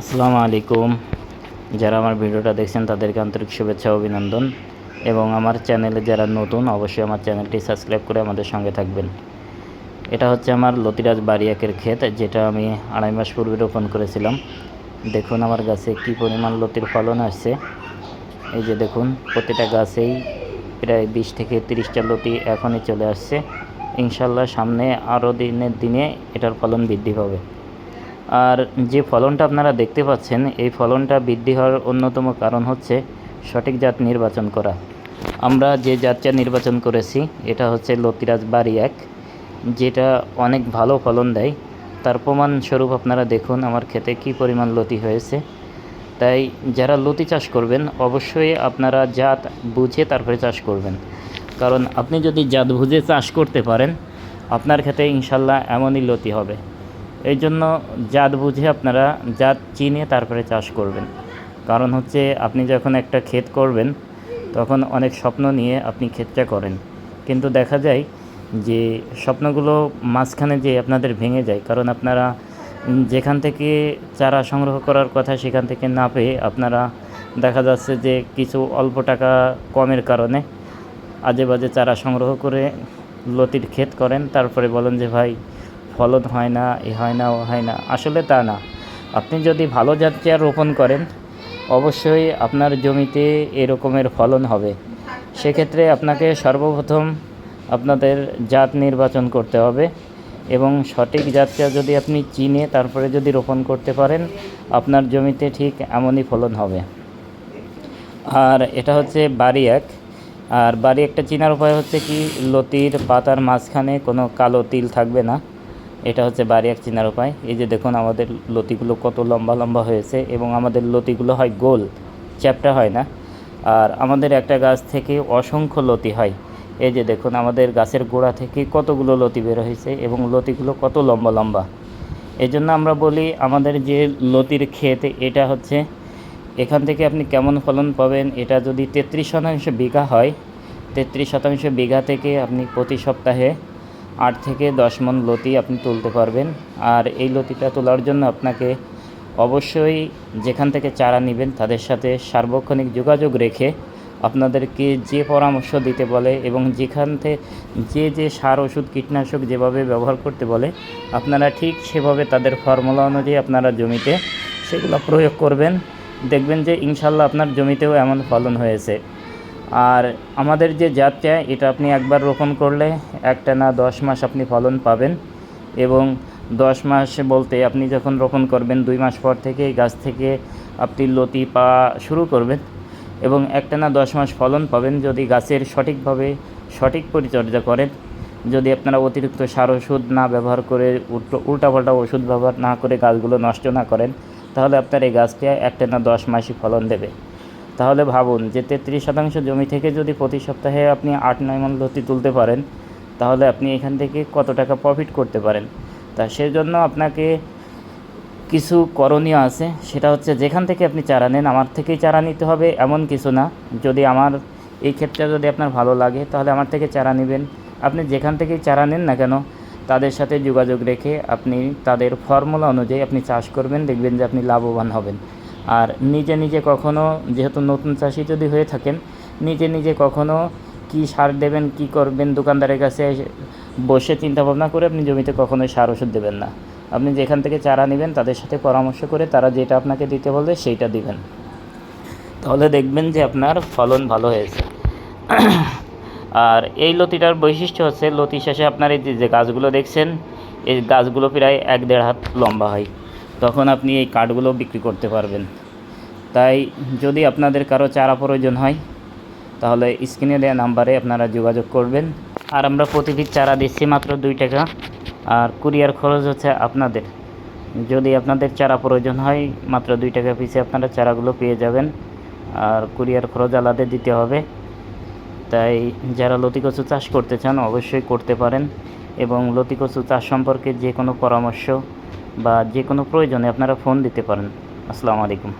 আসসালামু আলাইকুম। যারা আমার ভিডিওটা দেখছেন, তাদেরকে আন্তরিক শুভেচ্ছা অভিনন্দন। এবং আমার চ্যানেলে যারা নতুন, অবশ্যই আমার চ্যানেলটি সাবস্ক্রাইব করে আমাদের সঙ্গে থাকবেন। এটা হচ্ছে আমার লতিরাজ বারিয়াকের ক্ষেত, যেটা আমি আড়াই মাস পূর্বে রোপণ করেছিলাম। দেখুন আমার গাছে কি পরিমাণ লতির ফলন আসছে। এই যে দেখুন, প্রতিটা গাছেই প্রায় বিশ থেকে তিরিশটা লতি এখনই চলে আসছে। ইনশাল্লাহ সামনে আরও দিনের দিনে এটার ফলন বৃদ্ধি পাবে। আর যে ফলনটা আপনারা দেখতে পাচ্ছেন, এই ফলনটা বৃদ্ধি হওয়ার অন্যতম কারণ হচ্ছে সঠিক জাত নির্বাচন করা। আমরা যে জাতটা নির্বাচন করেছি, এটা হচ্ছে লতিরাজ বাড়ি এক, যেটা অনেক ভালো ফলন দেয়। তার প্রমাণস্বরূপ আপনারা দেখুন আমার ক্ষেতে কী পরিমাণ লতি হয়েছে। তাই যারা লতি চাষ করবেন, অবশ্যই আপনারা জাত বুঝে তারপরে চাষ করবেন। কারণ আপনি যদি জাত বুঝে চাষ করতে পারেন, আপনার ক্ষেতে ইনশাল্লাহ এমনই লতি হবে। এই জন্য জাত বুঝে আপনারা জাত চিনে তারপরে চাষ করবেন। কারণ হচ্ছে আপনি যখন একটা ক্ষেত করবেন, তখন অনেক স্বপ্ন নিয়ে আপনি ক্ষেতটা করেন। কিন্তু দেখা যায় যে স্বপ্নগুলো মাঝখানে যে আপনাদের ভেঙে যায়, কারণ আপনারা যেখান থেকে চারা সংগ্রহ করার কথা সেখান থেকে না পেয়ে আপনারা দেখা যাচ্ছে যে কিছু অল্প টাকা কমের কারণে আজে বাজে চারা সংগ্রহ করে লতির ক্ষেত করেন। তারপরে বলেন যে, ভাই ফলন হয় না, এ হয় না, ও হয় না, আসলে তা না। আপনি যদি ভালো জাতীয় রোপণ করেন, অবশ্যই আপনার জমিতে এরকমের ফলন হবে। সেক্ষেত্রে আপনাকে সর্বপ্রথম আপনাদের জাত নির্বাচন করতে হবে এবং সঠিক জাতটা যদি আপনি চিনে, তারপরে যদি রোপণ করতে পারেন, আপনার জমিতে ঠিক এমনই ফলন হবে। আর এটা হচ্ছে বাড়ি এক আর বাড়ি একটা চিনার উপায় হচ্ছে কি, লতির পাতার মাঝখানে কোনো কালো তিল থাকবে না। এটা হচ্ছে বাড়ি এক চেনার উপায়। এই যে দেখুন আমাদের লতিগুলো কত লম্বা লম্বা হয়েছে এবং আমাদের লতিগুলো হয় গোল, চ্যাপটা হয় না। আর আমাদের একটা গাছ থেকে অসংখ্য লতি হয়। এই যে দেখুন আমাদের গাছের গোড়া থেকে কতগুলো লতি বের হয়েছে এবং লতিগুলো কত লম্বা লম্বা। এই জন্য আমরা বলি আমাদের যে লতির ক্ষেত, এটা হচ্ছে এখান থেকে আপনি কেমন ফলন পাবেন, এটা যদি তেত্রিশ শতাংশ বিঘা হয়, তেত্রিশ শতাংশ বিঘা থেকে আপনি প্রতি সপ্তাহে আট থেকে দশ মন লতি আপনি তুলতে পারবেন। আর এই লতিটা তোলার জন্য আপনাকে অবশ্যই যেখান থেকে চারা নেবেন তাদের সাথে সার্বক্ষণিক যোগাযোগ রেখে আপনাদেরকে যে পরামর্শ দিতে বলে এবং যেখান থেকে যে যে সার, ওষুধ, কীটনাশক যেভাবে ব্যবহার করতে বলে, আপনারা ঠিক সেভাবে তাদের ফর্মুলা অনুযায়ী আপনারা জমিতে সেগুলো প্রয়োগ করবেন। দেখবেন যে ইনশাল্লাহ আপনার জমিতেও এমন ফলন হয়েছে। আর আমাদের যে জাতটা এটা আপনি একবার রোপণ করলে একটা না দশ মাস আপনি ফলন পাবেন এবং দশ মাস বলতে আপনি যখন রোপণ করবেন, দুই মাস পর থেকে গাছ থেকে আপনি লতি পাওয়া শুরু করবেন এবং একটা না দশ মাস ফলন পাবেন যদি গাছের সঠিকভাবে সঠিক পরিচর্যা করেন। যদি আপনারা অতিরিক্ত সার, ওষুধ না ব্যবহার করে উল্টো, উল্টাপাল্টা ওষুধ ব্যবহার না করে গাছগুলো নষ্ট না করেন, তাহলে আপনার এই গাছটা একটা না দশ মাসই ফলন দেবে। তাহলে ভাবুন যে তেত্রিশ শতাংশ জমি থেকে যদি প্রতি সপ্তাহে আপনি আট নয় মন লতি তুলতে পারেন, তাহলে আপনি এখান থেকে কত টাকা প্রফিট করতে পারেন? তা সেজন্য আপনাকে কিছু করণীয় আছে। সেটা হচ্ছে যেখান থেকে আপনি চারা নেন, আমার থেকেই চারা নিতে হবে, এমন কিছু না। যদি আমার, এই ক্ষেত্রে যদি আপনার ভালো লাগে, তাহলে আমার থেকে চারা নেবেন। আপনি যেখান থেকেই চারা নেন না কেন, তাদের সাথে যোগাযোগ রেখে আপনি তাদের ফর্মুলা অনুযায়ী আপনি চাষ করবেন, দেখবেন যে আপনি লাভবান হবেন। আর নিজে নিজে কখনো, যেহেতু নতুন চাষি যদি হয়ে থাকেন, নিজে নিজে কখনো কি সার দেবেন, কি করবেন, দোকানদারের কাছে বসে চিন্তা ভাবনা করে আপনি জমিতে কখনোই সার ওষুধ দেবেন না। আপনি যেখান থেকে চারা নেবেন, তাদের সাথে পরামর্শ করে তারা যেটা আপনাকে দিতে বলবে, সেইটা দিবেন। তাহলে দেখবেন যে আপনার ফলন ভালো হয়েছে। আর এই লতিটার বৈশিষ্ট্য হচ্ছে, লতি শেষে আপনার এই যে গাছগুলো দেখছেন, এই গাছগুলো প্রায় এক দেড় হাত লম্বা হয়। তখন আপনি এই কাঠগুলো বিক্রি করতে পারবেন। তাই যদি আপনাদের কারও চারা প্রয়োজন হয়, তাহলে স্ক্রিনে দেওয়া নাম্বারে আপনারা যোগাযোগ করবেন। আর আমরা প্রতি পিস চারা দিচ্ছি মাত্র দুই টাকা, আর কুরিয়ার খরচ হচ্ছে আপনাদের। যদি আপনাদের চারা প্রয়োজন হয়, মাত্র দুই টাকা পিসে আপনারা চারাগুলো পেয়ে যাবেন, আর কুরিয়ার খরচ আলাদা দিতে হবে। তাই যারা লতি কচু চাষ করতে চান, অবশ্যই করতে পারেন এবং লতি কচু চাষ সম্পর্কে যে কোনো পরামর্শ বা যে কোনো প্রয়োজনে আপনারা ফোন দিতে পারেন। আসসালামু আলাইকুম।